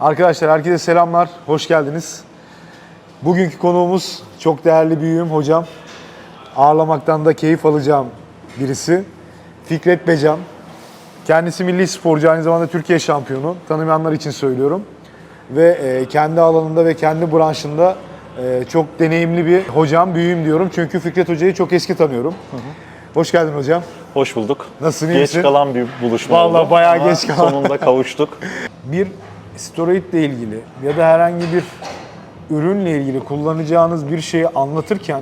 Arkadaşlar herkese selamlar, hoş geldiniz. Bugünkü konuğumuz çok değerli büyüğüm hocam. Ağırlamaktan da keyif alacağım birisi. Fikret Becan. Kendisi milli sporcu, aynı zamanda Türkiye şampiyonu. Tanımayanlar için söylüyorum. Ve e, kendi alanında ve kendi branşında e, çok deneyimli bir hocam, büyüğüm diyorum. Çünkü Fikret Hoca'yı çok eski tanıyorum. Hoş geldin hocam. Hoş bulduk. Nasılsın, Geç misin? kalan bir buluşma Vallahi oldu. bayağı geç kalan. Sonunda kavuştuk. bir steroidle ilgili ya da herhangi bir ürünle ilgili kullanacağınız bir şeyi anlatırken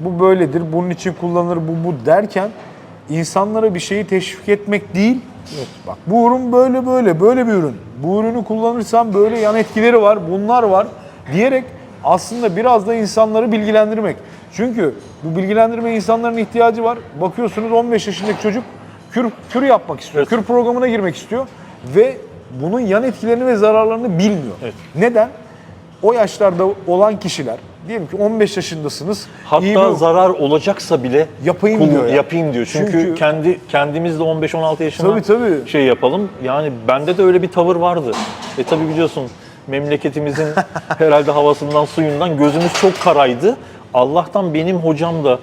bu böyledir, bunun için kullanılır bu bu derken insanlara bir şeyi teşvik etmek değil. Bak bu ürün böyle böyle böyle bir ürün. Bu ürünü kullanırsan böyle yan etkileri var, bunlar var diyerek aslında biraz da insanları bilgilendirmek. Çünkü bu bilgilendirme insanların ihtiyacı var. Bakıyorsunuz 15 yaşındaki çocuk kür, kür yapmak istiyor. Evet. Kür programına girmek istiyor ve bunun yan etkilerini ve zararlarını bilmiyor. Evet. Neden? O yaşlarda olan kişiler, diyelim ki 15 yaşındasınız. iyi Hatta bir- zarar olacaksa bile Yapayım kul- diyor ya. Yapayım diyor. Çünkü, Çünkü- kendi kendimiz de 15-16 yaşında Tabii, tabii. şey yapalım. Yani bende de öyle bir tavır vardı. E tabii biliyorsun memleketimizin herhalde havasından suyundan gözümüz çok karaydı. Allah'tan benim hocam da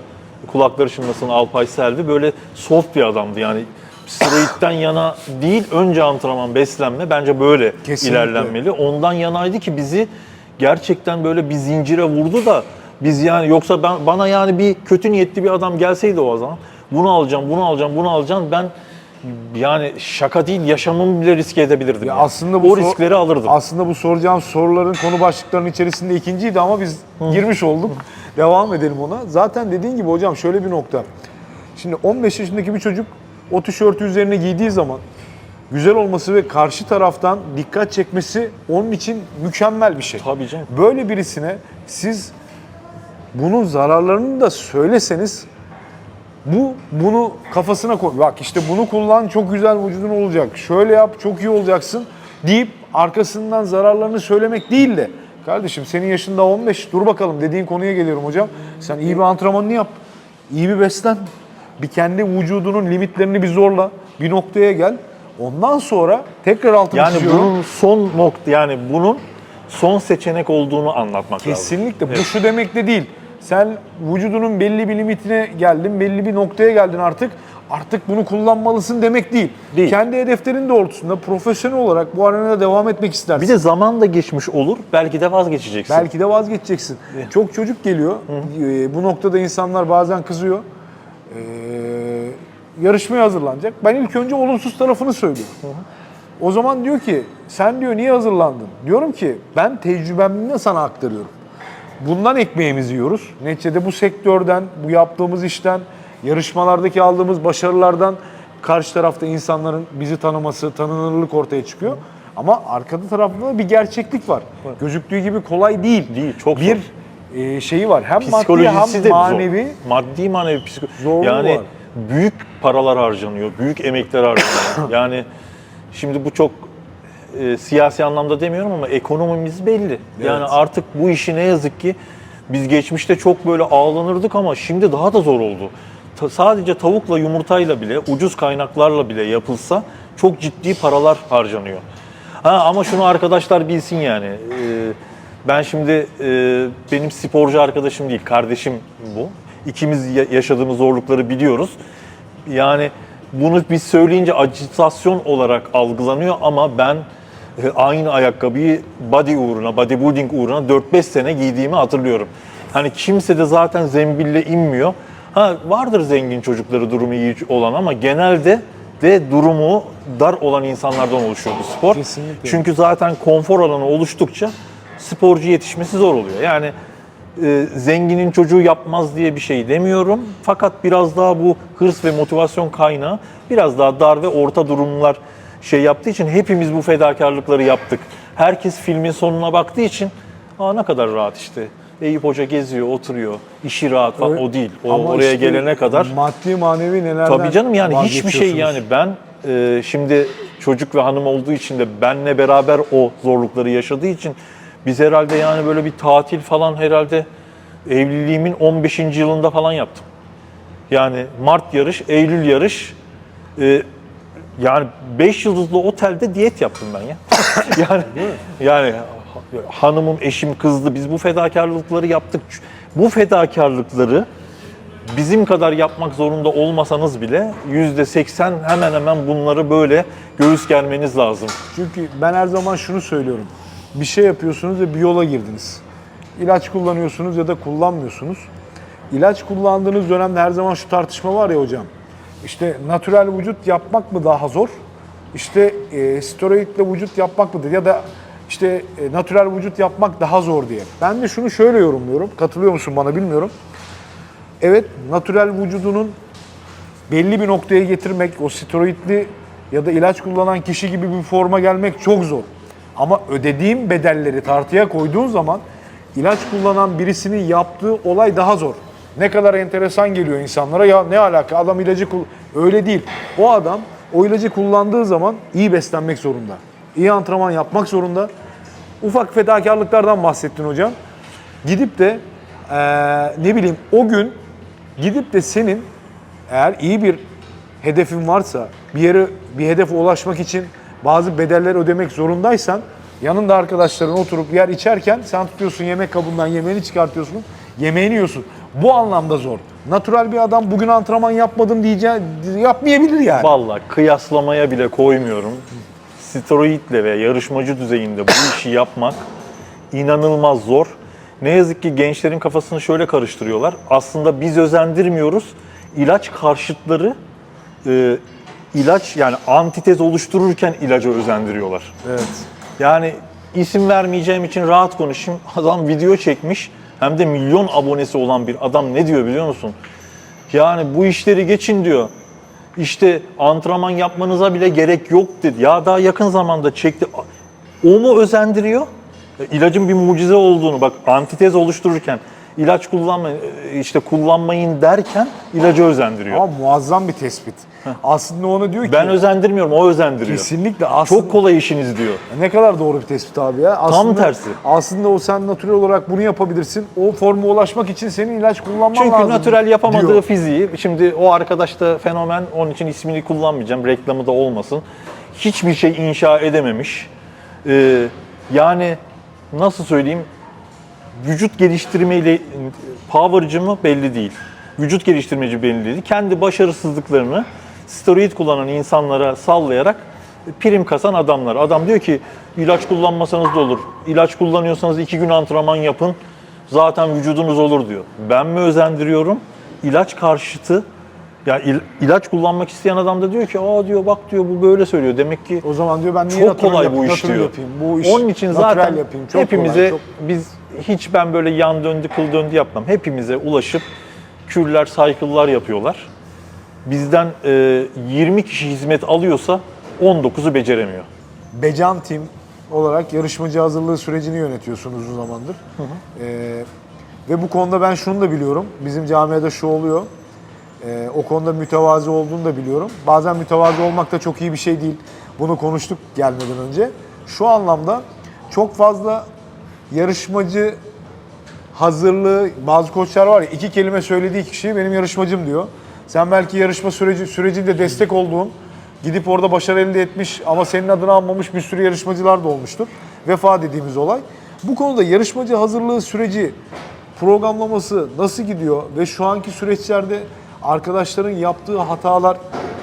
kulakları çınlasın Alpay Selvi böyle soft bir adamdı yani steroidden yana değil önce antrenman beslenme bence böyle Kesinlikle. ilerlenmeli. Ondan yanaydı ki bizi gerçekten böyle bir zincire vurdu da biz yani yoksa ben bana yani bir kötü niyetli bir adam gelseydi o zaman bunu alacağım, bunu alacağım, bunu alacağım ben yani şaka değil yaşamımı bile riske edebilirdim. Ya yani. aslında bu o riskleri alırdım. Aslında bu soracağım soruların konu başlıklarının içerisinde ikinciydi ama biz girmiş olduk. Devam edelim ona. Zaten dediğin gibi hocam şöyle bir nokta. Şimdi 15 yaşındaki bir çocuk o tişörtü üzerine giydiği zaman güzel olması ve karşı taraftan dikkat çekmesi onun için mükemmel bir şey. Tabii canım. Böyle birisine siz bunun zararlarını da söyleseniz bu bunu kafasına koy. Bak işte bunu kullan çok güzel vücudun olacak. Şöyle yap çok iyi olacaksın deyip arkasından zararlarını söylemek değil de kardeşim senin yaşında 15 dur bakalım dediğin konuya geliyorum hocam. Sen iyi bir antrenmanını yap. iyi bir beslen. Bir kendi vücudunun limitlerini bir zorla. Bir noktaya gel. Ondan sonra tekrar altını Yani çiziyorum. bunun son nokta yani bunun son seçenek olduğunu anlatmak lazım. Kesinlikle. Bu şu demek de değil. Sen vücudunun belli bir limitine geldin, belli bir noktaya geldin artık. Artık bunu kullanmalısın demek değil. Değil. Kendi hedeflerin doğrultusunda profesyonel olarak bu arenada devam etmek istersin. Bir de zaman da geçmiş olur. Belki de vazgeçeceksin. Belki de vazgeçeceksin. Çok çocuk geliyor. Ee, bu noktada insanlar bazen kızıyor. Ee, yarışmaya hazırlanacak. Ben ilk önce olumsuz tarafını söylüyorum. O zaman diyor ki sen diyor niye hazırlandın? Diyorum ki ben tecrübemle sana aktarıyorum. Bundan ekmeğimizi yiyoruz. Neticede bu sektörden, bu yaptığımız işten, yarışmalardaki aldığımız başarılardan karşı tarafta insanların bizi tanıması, tanınırlık ortaya çıkıyor. Ama arkada tarafta da bir gerçeklik var. Gözüktüğü gibi kolay değil. Değil, çok Bir e, şeyi var. Hem maddi hem manevi. zor. Maddi manevi psiko... Zorluğu Yani var. büyük paralar harcanıyor, büyük emekler harcanıyor. yani şimdi bu çok e, siyasi anlamda demiyorum ama ekonomimiz belli. Yani Evet. artık bu işi ne yazık ki biz geçmişte çok böyle ağlanırdık ama şimdi daha da zor oldu. Ta- sadece tavukla yumurtayla bile ucuz kaynaklarla bile yapılsa çok ciddi paralar harcanıyor. Ha, ama şunu arkadaşlar bilsin yani. e, ben şimdi e, benim sporcu arkadaşım değil, kardeşim bu. İkimiz ya- yaşadığımız zorlukları biliyoruz. Yani bunu biz söyleyince acitasyon olarak algılanıyor ama ben e, aynı ayakkabıyı body uğruna, bodybuilding uğruna 4-5 sene giydiğimi hatırlıyorum. Hani kimse de zaten zembille inmiyor. Ha vardır zengin çocukları durumu iyi olan ama genelde de durumu dar olan insanlardan oluşuyor bu spor. Kesinlikle. Çünkü zaten konfor alanı oluştukça sporcu yetişmesi zor oluyor. Yani e, zenginin çocuğu yapmaz diye bir şey demiyorum. Fakat biraz daha bu hırs ve motivasyon kaynağı biraz daha dar ve orta durumlar şey yaptığı için hepimiz bu fedakarlıkları yaptık. Herkes filmin sonuna baktığı için aa ne kadar rahat işte. Eyüp Hoca geziyor, oturuyor. işi rahat falan. O değil. O Ama oraya işte gelene kadar. maddi manevi nelerden Tabii canım yani hiçbir şey yani ben e, şimdi çocuk ve hanım olduğu için de benle beraber o zorlukları yaşadığı için biz herhalde yani böyle bir tatil falan herhalde evliliğimin 15. yılında falan yaptım. Yani Mart yarış, Eylül yarış, e, Yani 5 yıldızlı otelde diyet yaptım ben ya. yani yani hanımım, eşim kızdı. Biz bu fedakarlıkları yaptık. Bu fedakarlıkları bizim kadar yapmak zorunda olmasanız bile yüzde seksen hemen hemen bunları böyle göğüs germeniz lazım. Çünkü ben her zaman şunu söylüyorum. Bir şey yapıyorsunuz ve bir yola girdiniz. İlaç kullanıyorsunuz ya da kullanmıyorsunuz. İlaç kullandığınız dönemde her zaman şu tartışma var ya hocam. İşte natürel vücut yapmak mı daha zor? İşte e, steroidle vücut yapmak mıdır? Ya da işte e, natürel vücut yapmak daha zor diye. Ben de şunu şöyle yorumluyorum. Katılıyor musun bana bilmiyorum. Evet, natürel vücudunun belli bir noktaya getirmek, o steroidli ya da ilaç kullanan kişi gibi bir forma gelmek çok zor. Ama ödediğim bedelleri tartıya koyduğun zaman ilaç kullanan birisinin yaptığı olay daha zor. Ne kadar enteresan geliyor insanlara. Ya ne alaka adam ilacı kul öyle değil. O adam o ilacı kullandığı zaman iyi beslenmek zorunda. İyi antrenman yapmak zorunda. Ufak fedakarlıklardan bahsettin hocam. Gidip de eee, ne bileyim o gün gidip de senin eğer iyi bir hedefin varsa, bir yere bir hedefe ulaşmak için bazı bedeller ödemek zorundaysan yanında arkadaşların oturup yer içerken sen tutuyorsun yemek kabından yemeğini çıkartıyorsun, yemeğini yiyorsun. Bu anlamda zor. Natural bir adam bugün antrenman yapmadım diyeceği yapmayabilir yani. Vallahi kıyaslamaya bile koymuyorum. Steroidle ve yarışmacı düzeyinde bu işi yapmak inanılmaz zor. Ne yazık ki gençlerin kafasını şöyle karıştırıyorlar. Aslında biz özendirmiyoruz. İlaç karşıtları e, ilaç yani antitez oluştururken ilaca özendiriyorlar. Evet. Yani isim vermeyeceğim için rahat konuşayım. Adam video çekmiş. Hem de milyon abonesi olan bir adam ne diyor biliyor musun? Yani bu işleri geçin diyor. İşte antrenman yapmanıza bile gerek yok dedi. Ya daha yakın zamanda çekti. O mu özendiriyor? E, İlacın bir mucize olduğunu bak antitez oluştururken ilaç kullanmayın işte kullanmayın derken ilacı özendiriyor. Ama muazzam bir tespit. Aslında onu diyor ki Ben özendirmiyorum, o özendiriyor. kesinlikle aslında Çok kolay işiniz diyor. Ne kadar doğru bir tespit abi ya. Aslında, tersi. Aslında o sen natürel olarak bunu yapabilirsin. O forma ulaşmak için senin ilaç kullanman Çünkü lazım. natürel yapamadığı diyor. fiziği, şimdi o arkadaş da fenomen, onun için ismini kullanmayacağım, reklamı da olmasın. Hiçbir şey inşa edememiş. Ee, yani nasıl söyleyeyim, vücut geliştirmeyle powercı mı belli değil. Vücut geliştirmeci belli değil. Kendi başarısızlıklarını steroid kullanan insanlara sallayarak prim kasan adamlar. Adam diyor ki ilaç kullanmasanız da olur. İlaç kullanıyorsanız iki gün antrenman yapın. Zaten vücudunuz olur diyor. Ben mi özendiriyorum? İlaç karşıtı ya il- ilaç kullanmak isteyen adam da diyor ki aa diyor bak diyor bu böyle söylüyor. Demek ki O zaman diyor ben niye çok kolay yap- bu iş diyor. yapayım? Bu iş Onun için zaten yapayım. Çok hepimize kolay, çok- biz hiç ben böyle yan döndü kıl döndü yapmam. Hepimize ulaşıp kürler, cycle'lar yapıyorlar. Bizden e, 20 kişi hizmet alıyorsa 19'u beceremiyor. Becan Team olarak yarışmacı hazırlığı sürecini yönetiyorsun uzun zamandır. Ee, ve bu konuda ben şunu da biliyorum. Bizim camiada şu oluyor. Ee, o konuda mütevazi olduğunu da biliyorum. Bazen mütevazi olmak da çok iyi bir şey değil. Bunu konuştuk gelmeden önce. Şu anlamda çok fazla yarışmacı hazırlığı, bazı koçlar var ya iki kelime söylediği kişi benim yarışmacım diyor. Sen belki yarışma süreci sürecinde destek olduğun, gidip orada başarı elde etmiş ama senin adını almamış bir sürü yarışmacılar da olmuştur. Vefa dediğimiz olay. Bu konuda yarışmacı hazırlığı süreci programlaması nasıl gidiyor ve şu anki süreçlerde arkadaşların yaptığı hatalar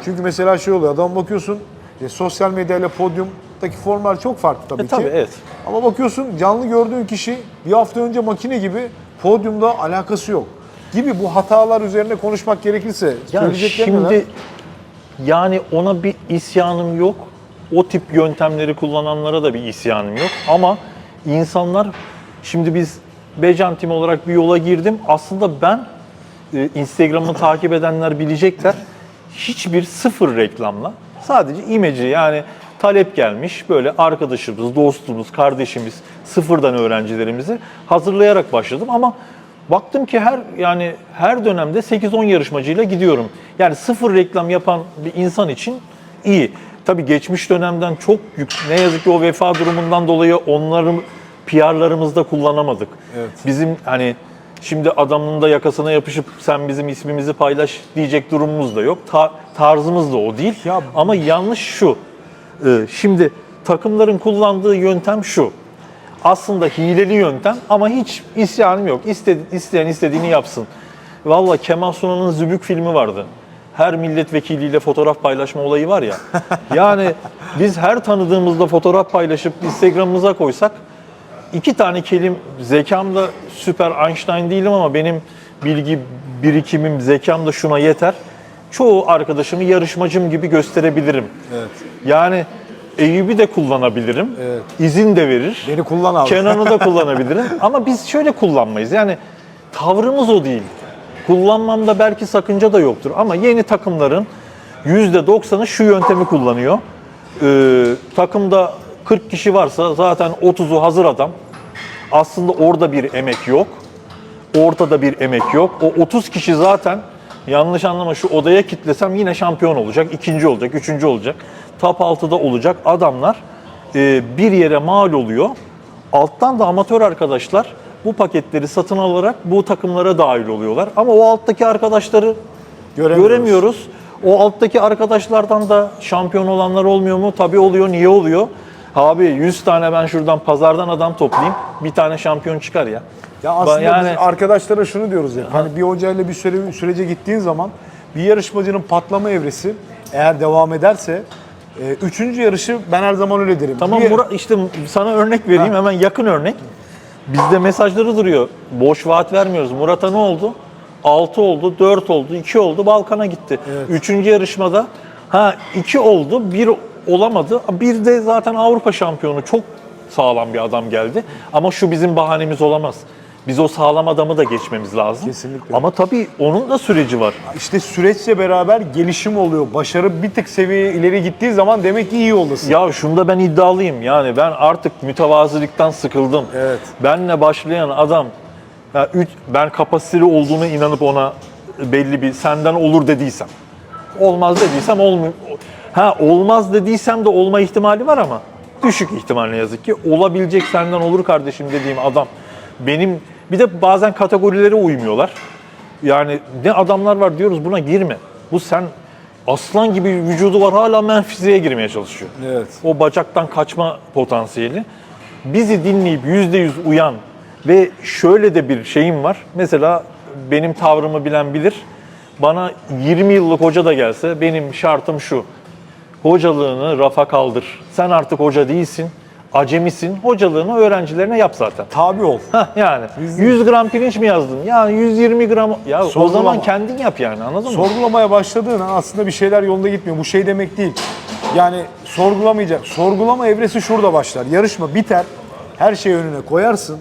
çünkü mesela şey oluyor adam bakıyorsun e, sosyal medyayla podyumdaki formlar çok farklı tabii E, ki. tabii, evet. Ama bakıyorsun canlı gördüğün kişi bir hafta önce makine gibi podyumda alakası yok. Gibi bu hatalar üzerine konuşmak gerekirse Yani şimdi neler? yani ona bir isyanım yok. O tip yöntemleri kullananlara da bir isyanım yok. Ama insanlar şimdi biz Bejan Team olarak bir yola girdim. Aslında ben e, Instagram'ı takip edenler bilecekler. Hiçbir sıfır reklamla sadece imece yani talep gelmiş böyle arkadaşımız, dostumuz, kardeşimiz, sıfırdan öğrencilerimizi hazırlayarak başladım ama Baktım ki her yani her dönemde 8-10 yarışmacıyla gidiyorum. Yani sıfır reklam yapan bir insan için iyi. Tabii geçmiş dönemden çok yük, ne yazık ki o vefa durumundan dolayı onların PR'larımızda kullanamadık. Evet. Bizim hani Şimdi adamın da yakasına yapışıp sen bizim ismimizi paylaş diyecek durumumuz da yok. Ta- tarzımız da o değil. Ya- Ama yanlış şu. Ee, şimdi takımların kullandığı yöntem şu. Aslında hileli yöntem ama hiç isyanım yok. İstedi, isteyen istediğini yapsın. Valla Kemal Sunal'ın Zübük filmi vardı. Her milletvekiliyle fotoğraf paylaşma olayı var ya. Yani biz her tanıdığımızda fotoğraf paylaşıp Instagram'ımıza koysak iki tane kelim zekam da süper Einstein değilim ama benim bilgi birikimim, zekam da şuna yeter. Çoğu arkadaşımı yarışmacım gibi gösterebilirim. Evet. Yani Eyüp'ü de kullanabilirim. Evet. İzin de verir. Beni kullan abi. Kenan'ı da kullanabilirim. Ama biz şöyle kullanmayız. Yani tavrımız o değil. Kullanmamda belki sakınca da yoktur. Ama yeni takımların %90'ı şu yöntemi kullanıyor. Ee, takımda 40 kişi varsa zaten 30'u hazır adam. Aslında orada bir emek yok. Ortada bir emek yok. O 30 kişi zaten yanlış anlama şu odaya kitlesem yine şampiyon olacak, ikinci olacak, üçüncü olacak. Top 6'da olacak adamlar e, bir yere mal oluyor. Alttan da amatör arkadaşlar bu paketleri satın alarak bu takımlara dahil oluyorlar. Ama o alttaki arkadaşları Göremiyoruz. göremiyoruz. O alttaki arkadaşlardan da şampiyon olanlar olmuyor mu? Tabii oluyor. Niye oluyor? Abi 100 tane ben şuradan pazardan adam toplayayım. Bir tane şampiyon çıkar ya. Ya aslında yani biz arkadaşlara şunu diyoruz ya. Hani bir hocayla bir süre, sürece gittiğin zaman bir yarışmacının patlama evresi eğer devam ederse e, üçüncü yarışı ben her zaman öyle derim. Tamam Murat işte sana örnek vereyim hemen yakın örnek. Bizde mesajları duruyor. Boş vaat vermiyoruz. Murat'a ne oldu? 6 oldu, 4 oldu, 2 oldu, Balkan'a gitti. Üçüncü yarışmada ha 2 oldu, 1 olamadı. Bir de zaten Avrupa şampiyonu çok sağlam bir adam geldi. Ama şu bizim bahanemiz olamaz. Biz o sağlam adamı da geçmemiz lazım. Kesinlikle. Ama tabii onun da süreci var. İşte süreçle beraber gelişim oluyor. Başarı bir tık seviye ileri gittiği zaman demek ki iyi yoldasın. Ya şunda ben iddialıyım. Yani ben artık mütevazilikten sıkıldım. Evet. Benle başlayan adam ya üç, ben kapasiteli olduğuna inanıp ona belli bir senden olur dediysem. Olmaz dediysem olmuyor. Ha olmaz dediysem de olma ihtimali var ama düşük ihtimal ne yazık ki. Olabilecek senden olur kardeşim dediğim adam benim bir de bazen kategorilere uymuyorlar. Yani ne adamlar var diyoruz buna girme. Bu sen aslan gibi vücudu var hala menfiziğe girmeye çalışıyor. Evet. O bacaktan kaçma potansiyeli. Bizi dinleyip yüzde yüz uyan ve şöyle de bir şeyim var. Mesela benim tavrımı bilen bilir. Bana 20 yıllık hoca da gelse benim şartım şu. Hocalığını rafa kaldır. Sen artık hoca değilsin. Acemisin. Hocalığını öğrencilerine yap zaten. Tabi ol. Hah yani 100 gram pirinç mi yazdın? Ya 120 gram. Ya o Sorgulama. zaman kendin yap yani anladın mı? Sorgulamaya başladığın an aslında bir şeyler yolunda gitmiyor. Bu şey demek değil. Yani sorgulamayacak. Sorgulama evresi şurada başlar. Yarışma biter. Her şeyi önüne koyarsın.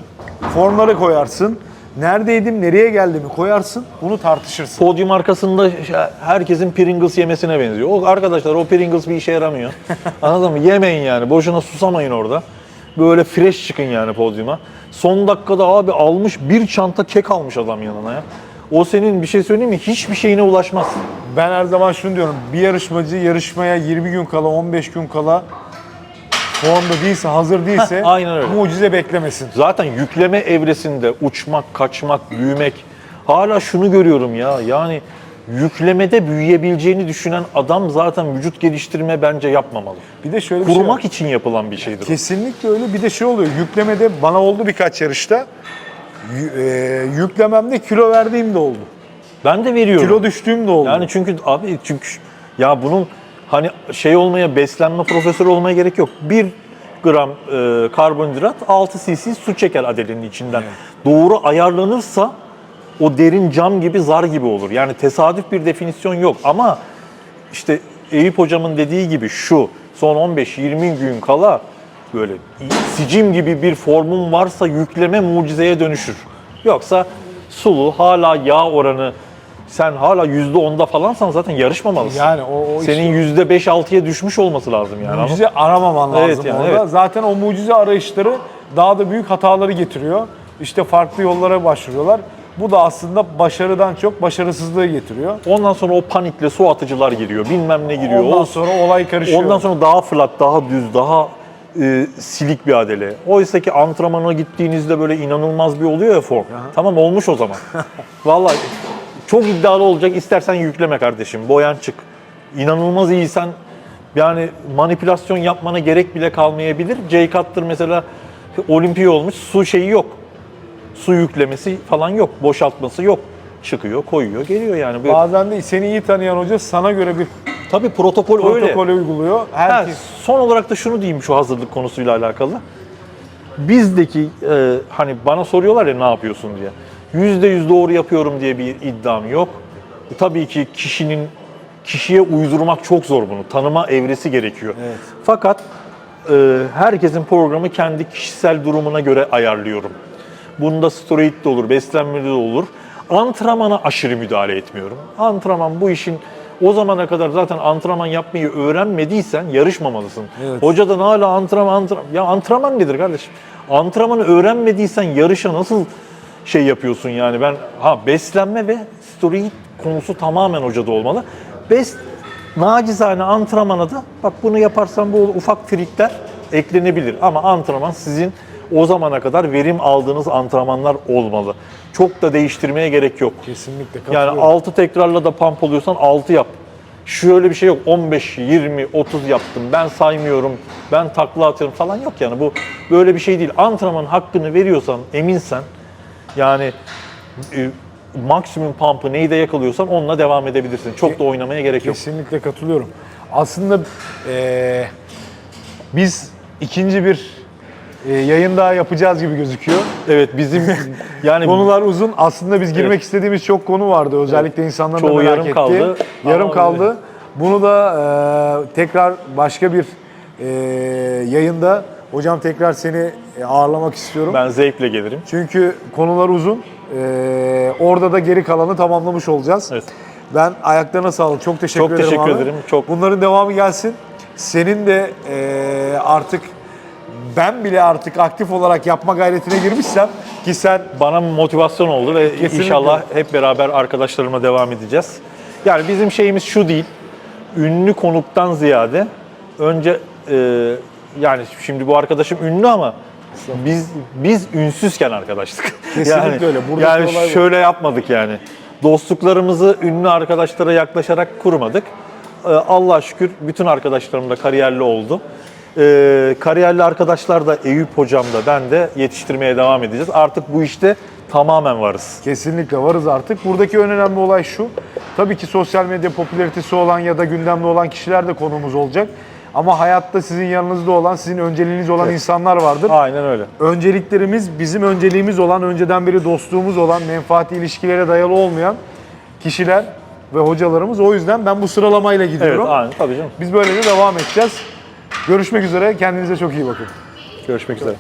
Formları koyarsın. Neredeydim, nereye geldiğimi koyarsın. Bunu tartışırsın. Podyum arkasında herkesin Pringles yemesine benziyor. O arkadaşlar o Pringles bir işe yaramıyor. Anladın mı? Yemeyin yani. Boşuna susamayın orada. Böyle fresh çıkın yani podyuma. Son dakikada abi almış bir çanta kek almış adam yanına ya. O senin bir şey söyleyeyim mi? Hiçbir şeyine ulaşmaz. Ben her zaman şunu diyorum. Bir yarışmacı yarışmaya 20 gün kala, 15 gün kala formda değilse, hazır değilse aynen öyle. mucize beklemesin. Zaten yükleme evresinde uçmak, kaçmak, büyümek hala şunu görüyorum ya. Yani yüklemede büyüyebileceğini düşünen adam zaten vücut geliştirme bence yapmamalı. Bir de şöyle bir şey var. İçin yapılan bir şeydir. o. Kesinlikle öyle. Bir de şey oluyor. Yüklemede bana oldu birkaç yarışta. Yü- e, yüklememde kilo verdiğim de oldu. Ben de veriyorum. Kilo düştüğüm de oldu. Yani çünkü abi çünkü ya bunun hani şey olmaya beslenme profesörü olmaya gerek yok. 1 gram e, karbonhidrat 6 cc su çeker adenin içinden. Doğru ayarlanırsa o derin cam gibi zar gibi olur. Yani tesadüf bir definisyon yok ama işte Eyüp hocamın dediği gibi şu son 15-20 gün kala böyle sicim gibi bir formun varsa yükleme mucizeye dönüşür. Yoksa sulu hala yağ oranı sen hala %10'da falansan zaten yarışmamalısın. yani o, o Senin %5-6'ya düşmüş olması lazım yani. mucize aramaman Evet lazım yani, orada. evet. Zaten o mucize arayışları daha da büyük hataları getiriyor. İşte farklı yollara başvuruyorlar. Bu da aslında başarıdan çok başarısızlığı getiriyor. Ondan sonra o panikle su atıcılar giriyor. Bilmem ne giriyor. Ondan O- sonra olay karışıyor. Ondan sonra daha flat, daha düz, daha e, silik bir adele. Oysa ki antrenmana gittiğinizde böyle inanılmaz bir oluyor ya form. Tamam olmuş o zaman. Vallahi çok iddialı olacak. İstersen yükleme kardeşim. Boyan çık. İnanılmaz iyisen yani manipülasyon yapmana gerek bile kalmayabilir. Jay Cutler mesela olimpiya olmuş. Su şeyi yok. Su yüklemesi falan yok. Boşaltması yok. Çıkıyor, koyuyor, geliyor yani. Böyle, Bazen de seni iyi tanıyan hoca sana göre bir tabii protokol, öyle. protokol uyguluyor. Ha, Herkes son olarak da şunu diyeyim şu hazırlık konusuyla alakalı. Bizdeki e, hani bana soruyorlar ya ne yapıyorsun diye. Yüzde yüz doğru yapıyorum diye bir iddiam yok. E, tabii ki kişinin kişiye uydurmak çok zor bunu. Tanıma evresi gerekiyor. Evet. Fakat e, herkesin programı kendi kişisel durumuna göre ayarlıyorum. Bunda steroid de olur, beslenme de olur. Antrenmana aşırı müdahale etmiyorum. Antrenman bu işin o zamana kadar zaten antrenman yapmayı öğrenmediysen yarışmamalısın. Evet. Hocadan hala antrenman, antrenman. Ya antrenman nedir kardeşim? Antrenmanı öğrenmediysen yarışa nasıl şey yapıyorsun yani ben ha beslenme ve steroid konusu tamamen hocada olmalı. Bes nacizane antrenmana da bak bunu yaparsan bu ufak trikler eklenebilir ama antrenman sizin o zamana kadar verim aldığınız antrenmanlar olmalı. Çok da değiştirmeye gerek yok. kesinlikle Yani katılıyorum. 6 tekrarla da pump oluyorsan 6 yap. Şöyle bir şey yok. 15, 20, 30 yaptım. Ben saymıyorum. Ben takla atıyorum falan yok yani. Bu böyle bir şey değil. Antrenmanın hakkını veriyorsan, eminsen yani e, maksimum pump'ı neyde yakalıyorsan onunla devam edebilirsin. Çok da oynamaya gerek yok. Kesinlikle katılıyorum. Aslında eee, biz ikinci bir eee, yayın daha yapacağız gibi gözüküyor. Evet bizim yani Konular uzun. Aslında biz girmek istediğimiz çok konu vardı. Özellikle insanların da Çoğu merak yarım ettiği. kaldı. Yarım Ama kaldı. Bunu da eee, tekrar başka bir eee, yayında hocam tekrar seni e, ağırlamak istiyorum. ben zevkle gelirim. Çünkü konular uzun. Eee, orada da geri kalanı tamamlamış olacağız. Evet. Ben ayaklarına sağlık. Çok teşekkür Çok ederim teşekkür abi. ederim. Çok- Bunların devamı gelsin. Senin de eee, artık ben bile artık aktif olarak yapma gayretine girmişsem ki sen bana motivasyon oldu ve Kesinlikle. inşallah hep beraber arkadaşlarıma devam edeceğiz. Yani bizim şeyimiz şu değil, ünlü konuktan ziyade önce e, yani şimdi bu arkadaşım ünlü ama biz biz ünsüzken arkadaştık. Kesinlikle yani, öyle. Buradaki yani olay bu. şöyle yapmadık yani. Dostluklarımızı ünlü arkadaşlara yaklaşarak kurmadık. Ee, Allah'a şükür bütün arkadaşlarım da kariyerli oldu. Ee, kariyerli arkadaşlar da Eyüp hocam da ben de yetiştirmeye devam edeceğiz. Artık bu işte tamamen varız. kesinlikle varız artık. Buradaki en önemli olay şu. Tabii ki sosyal medya popülaritesi olan ya da gündemde olan kişiler de konumuz olacak. Ama hayatta sizin yanınızda olan, sizin önceliğiniz olan insanlar vardır. Aynen öyle. önceliklerimiz bizim önceliğimiz olan, önceden beri dostluğumuz olan, menfaati ilişkilere dayalı olmayan kişiler ve hocalarımız. O yüzden ben bu sıralamayla Evet, gidiyorum. aynen tabii canım. Biz böyle de devam edeceğiz. Görüşmek üzere. Kendinize çok iyi bakın. Görüşmek üzere.